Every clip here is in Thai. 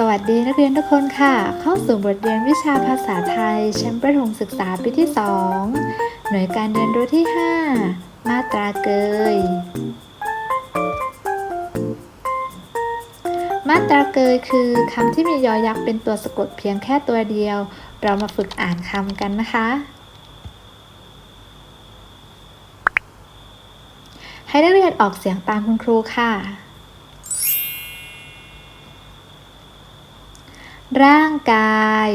สวัสดีนักเรียนทุกคนค่ะ เข้าสู่บทเรียนวิชาภาษาไทยชั้นประถมศึกษาปีที่ 2 หน่วยการเรียนรู้ที่ 5 มาตราเกย มาตราเกยคือคำที่มียอยักษ์เป็นตัวสะกดเพียงแค่ตัวเดียว เรามาฝึกอ่านคำกันนะคะ ให้นักเรียนออกเสียงตามคุณครูค่ะ ร่างกาย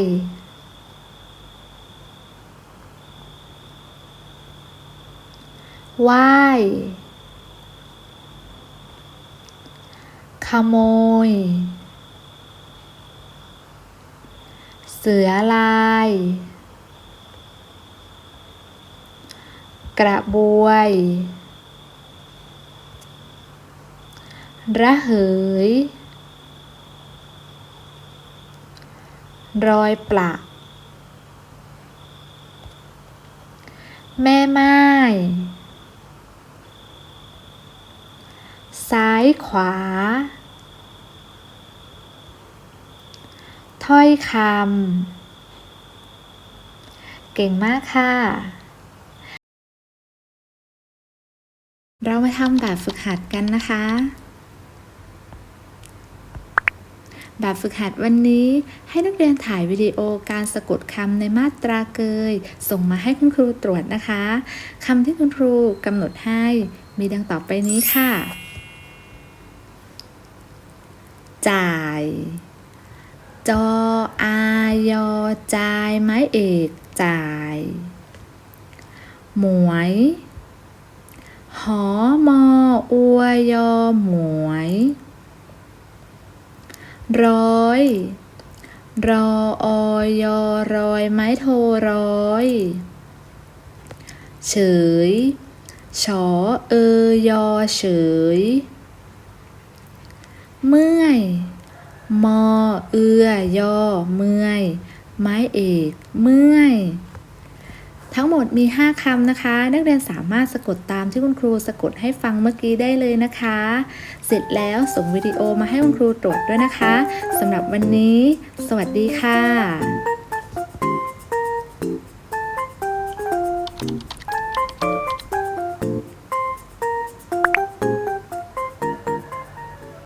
ไหว้ขโมย เสือลาย กระบวย ระเหย รอยปละแม่ไม้ซ้ายขวา ถ้อยคำ เก่งมากค่ะ เรามาทำแบบฝึกหัดกันนะคะ แบบฝึกหัดวันนี้ ให้นักเรียนถ่ายวิดีโอการสะกดคำในมาตราเกย ส่งมาให้คุณครูตรวจนะคะคำที่คุณครูกำหนดให้มีดังต่อไปนี้ค่ะ จ่าย จออายอจายไม้เอกจ่าย หมวย หอมออวยอหมวย ร้อย รอออยอรอยไม้โทร้อย เฉยชอเอยอเฉย เมื่อย มอเอือยอเมื่อย ไม้เอก เมื่อย ทั้งหมดมี 5คำนะคะ นักเรียนสามารถสะกดตามที่คุณครูสะกดให้ฟังเมื่อกี้ได้เลยนะคะ เสร็จแล้วส่งวิดีโอมาให้คุณครูตรวจด้วยนะคะสำหรับวันนี้ สวัสดีค่ะ